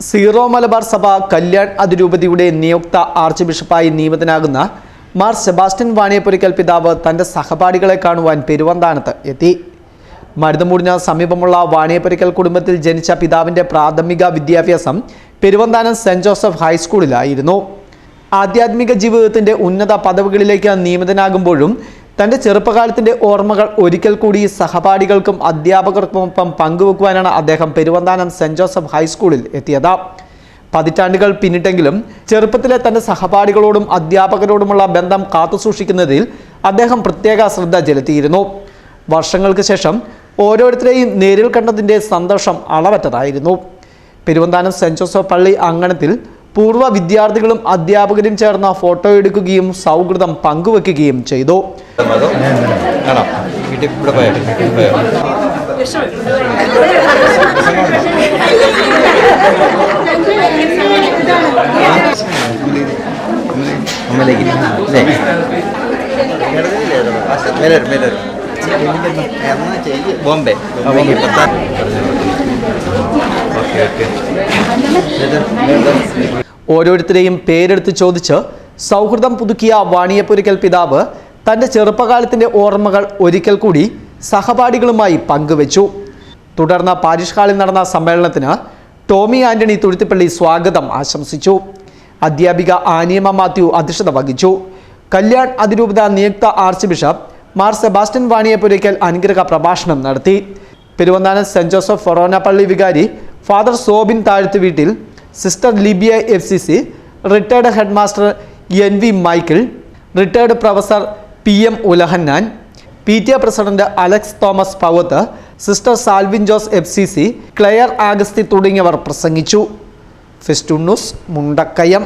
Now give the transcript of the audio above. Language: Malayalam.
സീറോ മലബാർ സഭ കല്യാൺ അതിരൂപതയുടെ നിയുക്ത ആർച്ച് ബിഷപ്പായി നിയമിതനാകുന്ന മാർ സെബാസ്റ്റ്യൻ വാണിയപ്പുരിക്കൽ പിതാവ് തന്റെ സഹപാഠികളെ കാണുവാൻ പെരുവന്താനത്ത് എത്തി. മരുതമൂടിന് സമീപമുള്ള വാണിയപ്പുരിക്കൽ കുടുംബത്തിൽ ജനിച്ച പിതാവിന്റെ പ്രാഥമിക വിദ്യാഭ്യാസം പെരുവന്താനം സെന്റ് ജോസഫ് ഹൈസ്കൂളിലായിരുന്നു. ആധ്യാത്മിക ജീവിതത്തിന്റെ ഉന്നത പദവികളിലേക്ക് നിയമിതനാകുമ്പോഴും തന്റെ ചെറുപ്പകാലത്തിന്റെ ഓർമ്മകൾ ഒരിക്കൽ കൂടി സഹപാഠികൾക്കും അധ്യാപകർക്കുമൊപ്പം പങ്കുവെക്കുവാനാണ് അദ്ദേഹം പെരുവന്താനം സെന്റ് ജോസഫ് ഹൈസ്കൂളിൽ എത്തിയത്. പതിറ്റാണ്ടുകൾ പിന്നിട്ടെങ്കിലും ചെറുപ്പത്തിലെ തന്റെ സഹപാഠികളോടും അധ്യാപകരോടുമുള്ള ബന്ധം കാത്തുസൂക്ഷിക്കുന്നതിൽ അദ്ദേഹം പ്രത്യേക ശ്രദ്ധ ചെലുത്തിയിരുന്നു. വർഷങ്ങൾക്ക് ശേഷം ഓരോരുത്തരെയും നേരിൽ കണ്ടതിന്റെ സന്തോഷം അളവറ്റതായിരുന്നു. പെരുവന്താനം സെന്റ് ജോസഫ് പള്ളി അങ്കണത്തിൽ പൂർവ വിദ്യാർത്ഥികളും അധ്യാപകരും ചേർന്ന് ഫോട്ടോ എടുക്കുകയും സൗഹൃദം പങ്കുവെക്കുകയും ചെയ്തു. ബോംബെ ഓരോരുത്തരെയും പേരെടുത്ത് ചോദിച്ച് സൗഹൃദം പുതുക്കിയ വാണിയപ്പൊരിക്കൽ പിതാവ് തന്റെ ചെറുപ്പകാലത്തിന്റെ ഓർമ്മകൾ ഒരിക്കൽ കൂടി സഹപാഠികളുമായി പങ്കുവച്ചു. തുടർന്ന് പാരിഷ് ഹാളിൽ നടന്ന സമ്മേളനത്തിന് ടോമി ആന്റണി തുരുത്തിപ്പള്ളി സ്വാഗതം ആശംസിച്ചു. അധ്യാപിക ആനിയമ്മ മാത്യു അധ്യക്ഷത വഹിച്ചു. കല്യാൺ അതിരൂപത നിയുക്ത archbishop Mar Sebastian Vaniyapurakkal അനുഗ്രഹ പ്രഭാഷണം നടത്തി. പെരുവന്താനം സെന്റ് ജോസഫ് ഫൊറോന പള്ളി വികാരി ഫാദർ സോബിൻ താഴ്ത്തു വീട്ടിൽ sister Libiya F C C retired headmaster N V Michael retired professor P M Ulahannan P T A president Alex Thomas Pavathu sister Salvin Jose F C C Claire Agasthi തുടങ്ങിയവർ പ്രസംഗിച്ചു. ഫിസ്റ്റുണ്ണൂസ് മുണ്ടക്കയം.